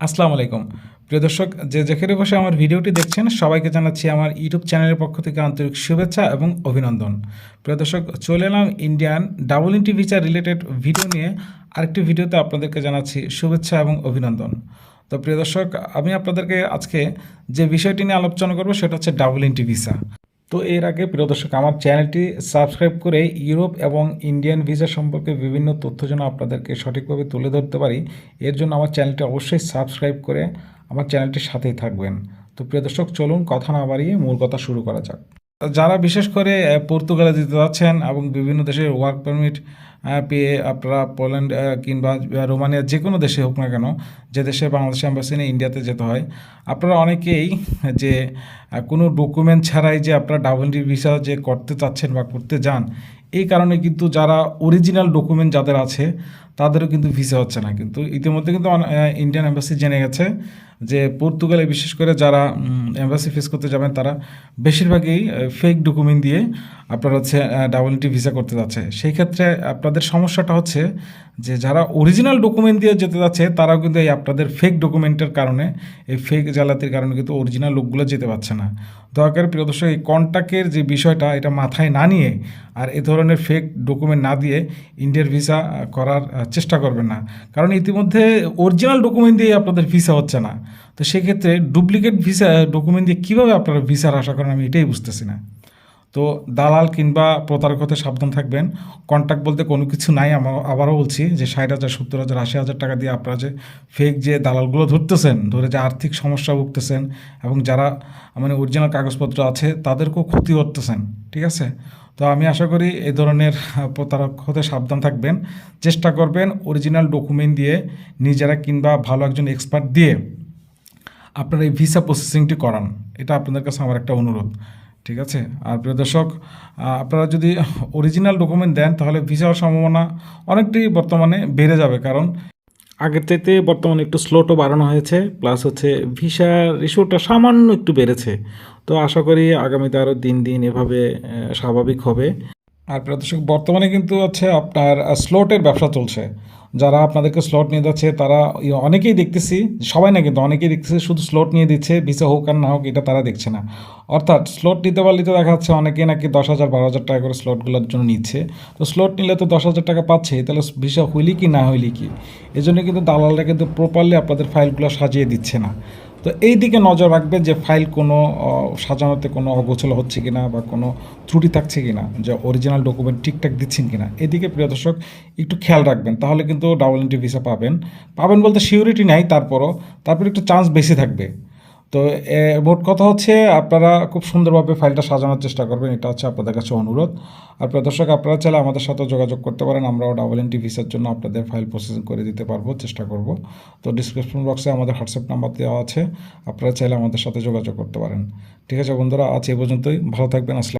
আসসালামু আলাইকুম। প্রিয় দর্শক, যে যেখানে বসে আমার ভিডিওটি দেখছেন, সবাইকে জানাচ্ছি আমার ইউটিউব চ্যানেলের পক্ষ থেকে আন্তরিক শুভেচ্ছা এবং অভিনন্দন। প্রিয় দর্শক, চলে এলাম Indian double entry visa related video নিয়ে আরেকটি ভিডিওতে আপনাদেরকে জানাচ্ছি শুভেচ্ছা এবং অভিনন্দন। তো প্রিয় দর্শক, আমি আপনাদেরকে আজকে যে বিষয়টি নিয়ে আলোচনা করব, সেটা হচ্ছে ডাবল ইন্টি ভিসা তো এর আগে, প্রিয় দর্শক, আমার চ্যানেলটি সাবস্ক্রাইব করে ইউরোপ এবং ইন্ডিয়ান ভিসা সম্পর্কে বিভিন্ন তথ্য যেন আপনাদেরকে সঠিকভাবে তুলে ধরতে পারি, এর জন্য আমার চ্যানেলটি অবশ্যই সাবস্ক্রাইব করে আমার চ্যানেলটির সাথেই থাকবেন। তো প্রিয় দর্শক, চলুন কথা না বাড়িয়ে মূল কথা শুরু করা যাক। যারা বিশেষ করে পর্তুগালে যেতে যাচ্ছেন এবং বিভিন্ন দেশের ওয়ার্ক পারমিট পেয়ে আপনারা পোল্যান্ড কিংবা রোমানিয়া যে কোনো দেশে হোক না কেন, যে দেশে বাংলাদেশ অ্যাম্বাসি নিয়ে ইন্ডিয়াতে যেতে হয়, আপনারা অনেকেই যে কোনো ডকুমেন্ট ছাড়াই যে আপনারা ডাবল ভিসা যে করতে চাচ্ছেন বা করতে যান এই কারণে কিন্তু যারা অরিজিনাল ডকুমেন্ট যাদের আছে, তাদেরও কিন্তু ভিসা হচ্ছে না। কিন্তু ইতিমধ্যে কিন্তু ইন্ডিয়ান অ্যাম্বাসি জেনে গেছে যে পর্তুগালে বিশেষ করে যারা অ্যাম্বাসি ফেস করতে যাবেন, তারা বেশিরভাগই ফেক ডকুমেন্ট দিয়ে আপনার হচ্ছে ডাবল ভিসা করতে যাচ্ছে। সেই ক্ষেত্রে আপনাদের সমস্যাটা হচ্ছে যে যারা অরিজিনাল ডকুমেন্ট দিয়ে যেতে যাচ্ছে, তারাও কিন্তু এই আপনাদের ফেক ডকুমেন্টের কারণে, এই ফেক জালাতির কারণে কিন্তু অরিজিনাল লোকগুলো যেতে পারছে না। দরকার করে প্রিয় দর্শক, এই কন্ট্যাক্টের যে বিষয়টা, এটা মাথায় না নিয়ে আর এ ধরনের ফেক ডকুমেন্ট না দিয়ে ইন্ডিয়ার ভিসা করার চেষ্টা করবেন না। কারণ ইতিমধ্যে অরিজিনাল ডকুমেন্ট দিয়ে আপনাদের ভিসা হচ্ছে না। তো সেক্ষেত্রে ডুপ্লিকেট ভিসা ডকুমেন্ট দিয়ে কীভাবে আপনারা ভিসার আশা করেন, আমি এটাই বুঝতেছি না। তো দালাল কিংবা প্রতারক হতে সাবধান থাকবেন। কন্ট্যাক্ট বলতে কোনো কিছু নাই আবারও বলছি যে ষাট হাজার, সত্তর হাজার, আশি হাজার টাকা দিয়ে আপনারা যে ফেক যে দালালগুলো ধরতেছেন, ধরে যে আর্থিক সমস্যা ভুগতেছেন এবং যারা মানে অরিজিনাল কাগজপত্র আছে, তাদেরকেও ক্ষতি করতেছেন, ঠিক আছে? তো আমি আশা করি এই ধরনের প্রতারক হতে সাবধান থাকবেন। চেষ্টা করবেন অরিজিনাল ডকুমেন্ট দিয়ে নিজেরা কিংবা ভালো একজন এক্সপার্ট দিয়ে আপনারা এই ভিসা প্রসেসিংটি করান। এটা আপনাদের কাছে আমার একটা অনুরোধ। ঠিক আছে? আর প্রিয় দর্শক আপনারা যদি অরিজিনাল ডকুমেন্ট দেন, তাহলে ভিসা হওয়ার সম্ভাবনা অনেকটাই বর্তমানে বেড়ে যাবে। কারণ আগের চাইতে বর্তমানে একটু স্লোটও বাড়ানো হয়েছে প্লাস হচ্ছে ভিসার ইস্যুটা সামান্য একটু বেড়েছে। তো আশা করি আগামীতে আরও দিন দিন এভাবে স্বাভাবিক হবে। আর প্রিয় দর্শক, বর্তমানে কিন্তু হচ্ছে আপনার স্লোটের ব্যবসা চলছে। যারা আপনাদেরকে স্লট নিয়ে যাচ্ছে, তারা অনেকেই দেখতেছি, সবাই না কিন্তু অনেকেই দেখতেছি শুধু স্লট নিয়ে দিচ্ছে, ভিসা হোক আর না হোক, এটা তারা দেখছে না। অর্থাৎ স্লট নিতে পারলে তো দেখা যাচ্ছে অনেকে নাকি দশ হাজার, বারো হাজার টাকা করে স্লটগুলোর জন্য নিচ্ছে। তো স্লট নিলে তো দশ হাজার টাকা পাচ্ছে, তাহলে ভিসা হইলি কি, না হইলি কি? এজন্য জন্য কিন্তু দালালরা কিন্তু প্রপারলি আপনাদের ফাইলগুলো সাজিয়ে দিচ্ছে না। তো এই দিকে নজর রাখবে যে ফাইল কোনো সাজানোতে কোনো অগোছল হচ্ছে কি না বা কোনো ত্রুটি থাকছে কি না যে অরিজিনাল ডকুমেন্ট ঠিকঠাক দিচ্ছেন কি না এদিকে প্রিয় দর্শক, একটু খেয়াল রাখবেন, তাহলে কিন্তু ডাবল এন্ট্রি ভিসা পাবেন। পাবেন বলতে সিউরিটি নেই, তারপরও তারপর একটু চান্স বেশি থাকবে। তো মোট কথা হচ্ছে আপনারা খুব সুন্দরভাবে ফাইলটা সাজানোর চেষ্টা করবেন, এটা হচ্ছে আপনাদের কাছে অনুরোধ। আর দর্শক, আপনারা চাইলে আমাদের সাথে যোগাযোগ করতে পারেন, আমরাও ডাবল এন ভিসার জন্য আপনাদের ফাইল প্রসেসিং করে দিতে পারব, চেষ্টা করব। তো ডিসক্রিপশন বক্সে আমাদের হোয়াটসঅ্যাপ নাম্বার দেওয়া আছে, আপনারা চাইলে আমাদের সাথে যোগাযোগ করতে পারেন। ঠিক আছে বন্ধুরা, আজ এ পর্যন্তই, ভালো থাকবেন, আসসালাম